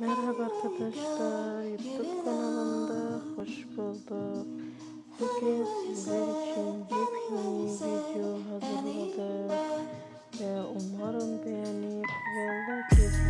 Merhaba arkadaşlar, YouTube kanalımda hoş bulduk. Bugün sizler için yepyeni video hazırladım ve umarım beğenip ve like